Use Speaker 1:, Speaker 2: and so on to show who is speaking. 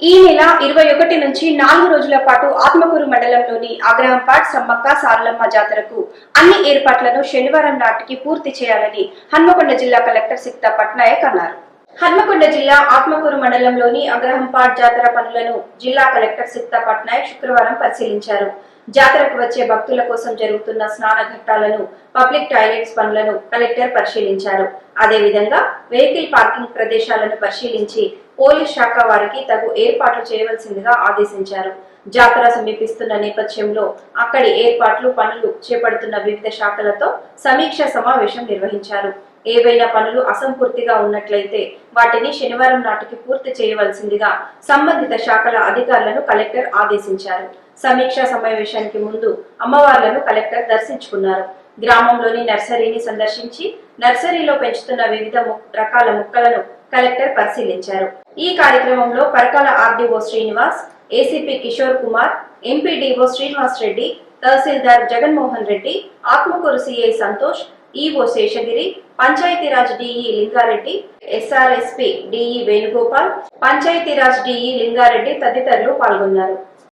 Speaker 1: ఈ నెల ఇరవై ఒకటి నుంచి నాలుగు రోజుల పాటు ఆత్మకూరు మండలంలోని అగ్రహంపాట్ సమ్మక్క సారలమ్మ జాతరకు అన్ని ఏర్పాట్లను శనివారం నాటికి పూర్తి చేయాలని హన్మకొండ జిల్లా కలెక్టర్ సిక్తా పట్నాయక్ అన్నారు. హన్మకొండ జిల్లా ఆత్మకూరు మండలంలోని అగ్రహంపాట్ జాతర పనులను జిల్లా కలెక్టర్ సిక్తా పట్నాయక్ శుక్రవారం పరిశీలించారు. జాతరకు వచ్చే భక్తుల కోసం జరుగుతున్న స్నాన ఘట్టాలను పబ్లిక్ టాయిలెట్స్ పనులను కలెక్టర్ పరిశీలించారు. అదేవిధంగా వెహికల్ పార్కింగ్ ప్రదేశాలను పరిశీలించి పోలీస్ శాఖ వారికి తగు ఏర్పాట్లు చేయవలసిందిగా ఆదేశించారు. జాతర సమీపిస్తున్న నేపథ్యంలో అక్కడి ఏర్పాట్లు పనులు చేపడుతున్న వివిధ శాఖలతో సమీక్ష సమావేశం నిర్వహించారు. ఏవైనా పనులు అసంపూర్తిగా ఉన్నట్లయితే వాటిని శనివారం నాటికి పూర్తి చేయవలసిందిగా సంబంధిత శాఖల అధికారులను కలెక్టర్ ఆదేశించారు. సమీక్షా సమావేశానికి ముందు అమ్మవార్లను కలెక్టర్ దర్శించుకున్నారు. గ్రామంలోని నర్సరీని సందర్శించి నర్సరీలో పెంచుతున్న వివిధ ము- రకాల మొక్కలను కలెక్టర్ పరిశీలించారు. ఈ కార్యక్రమంలో Parakala RDO Srinivas ACP Kishore Kumar MPDO Srinivas Reddy తహసీల్దార్ Jaganmohan Reddy Atmakur CI Santosh EO Seshagiri Panchayati Raj DE Lingareddy SRSP DE Venugopal Panchayati Raj DE Lingareddy తదితరులు పాల్గొన్నారు.